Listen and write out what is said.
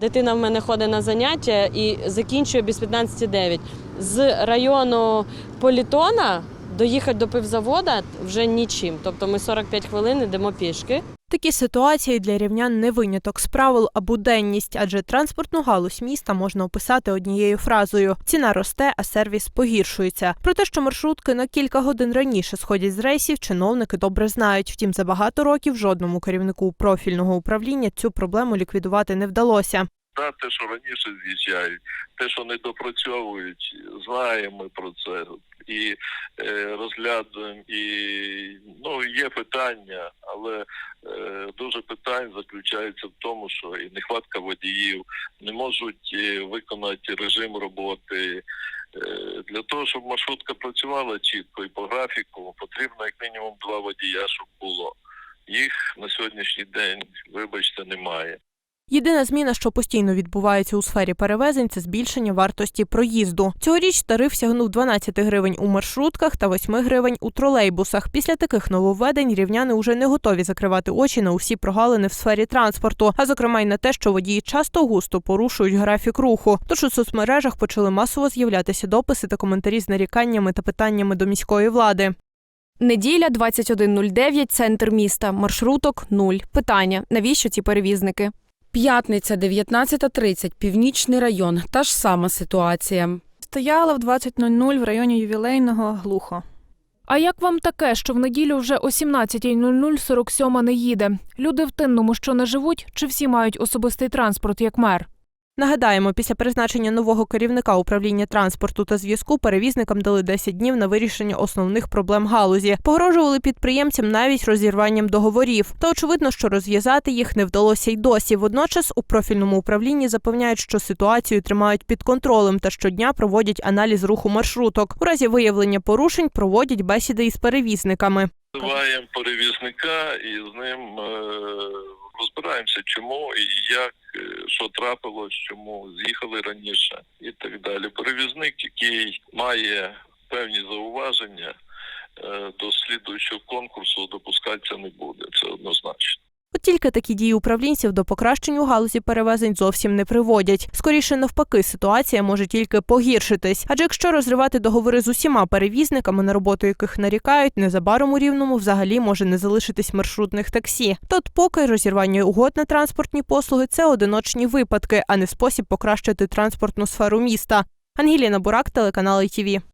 Дитина в мене ходить на заняття і закінчує без 15,9. З району Політона доїхати до пивзавода вже нічим. Тобто ми 45 хвилин йдемо пішки. Такі ситуації для рівнян не виняток з правил, а буденність, адже транспортну галузь міста можна описати однією фразою: ціна росте, а сервіс погіршується. Про те, що маршрутки на кілька годин раніше сходять з рейсів, чиновники добре знають. Втім, за багато років жодному керівнику профільного управління цю проблему ліквідувати не вдалося. Та те, що раніше з'їжджають, те, що не допрацьовують, знаємо про це і е, розглядуємо. І ну є питання, але е, дуже питань заключається в тому, що і нехватка водіїв не можуть е, виконати режим роботи. Е, Для того, щоб маршрутка працювала чітко і по графіку, потрібно як мінімум два водія, щоб було. Їх на сьогоднішній день, вибачте, немає. Єдина зміна, що постійно відбувається у сфері перевезень, це збільшення вартості проїзду. Цьогоріч тариф сягнув 12 гривень у маршрутках та 8 гривень у тролейбусах. Після таких нововведень рівняни уже не готові закривати очі на усі прогалини в сфері транспорту, а зокрема й на те, що водії часто густо порушують графік руху. Тож у соцмережах почали масово з'являтися дописи та коментарі з наріканнями та питаннями до міської влади. Неділя 21.09, центр міста. Маршруток 0. Питання: навіщо ці перевізники? П'ятниця, 19.30, Північний район. Та ж сама ситуація. Стояла в 20.00 в районі ювілейного глухо. А як вам таке, що в неділю вже о 17.00 47 не їде? Люди в тинному, що не живуть, чи всі мають особистий транспорт, як мер? Нагадаємо, після призначення нового керівника управління транспорту та зв'язку перевізникам дали 10 днів на вирішення основних проблем галузі. Погрожували підприємцям навіть розірванням договорів. Та очевидно, що розв'язати їх не вдалося й досі. Водночас у профільному управлінні запевняють, що ситуацію тримають під контролем та щодня проводять аналіз руху маршруток. У разі виявлення порушень проводять бесіди із перевізниками. Називаємо перевізника і з ним е, розбираємося, чому і як, е, що трапилось, чому з'їхали раніше і так далі. Перевізник, який має певні зауваження е, до слідуючого конкурсу, допускатися не буде. Це однозначно. От тільки такі дії управлінців до покращення у галузі перевезень зовсім не приводять. Скоріше навпаки, ситуація може тільки погіршитись. Адже якщо розривати договори з усіма перевізниками, на роботу яких нарікають, незабаром у рівному взагалі може не залишитись маршрутних таксі. Тот поки розірвання угод на транспортні послуги це одиночні випадки, а не спосіб покращити транспортну сферу міста. Ангеліна Бурак, телеканал ITV.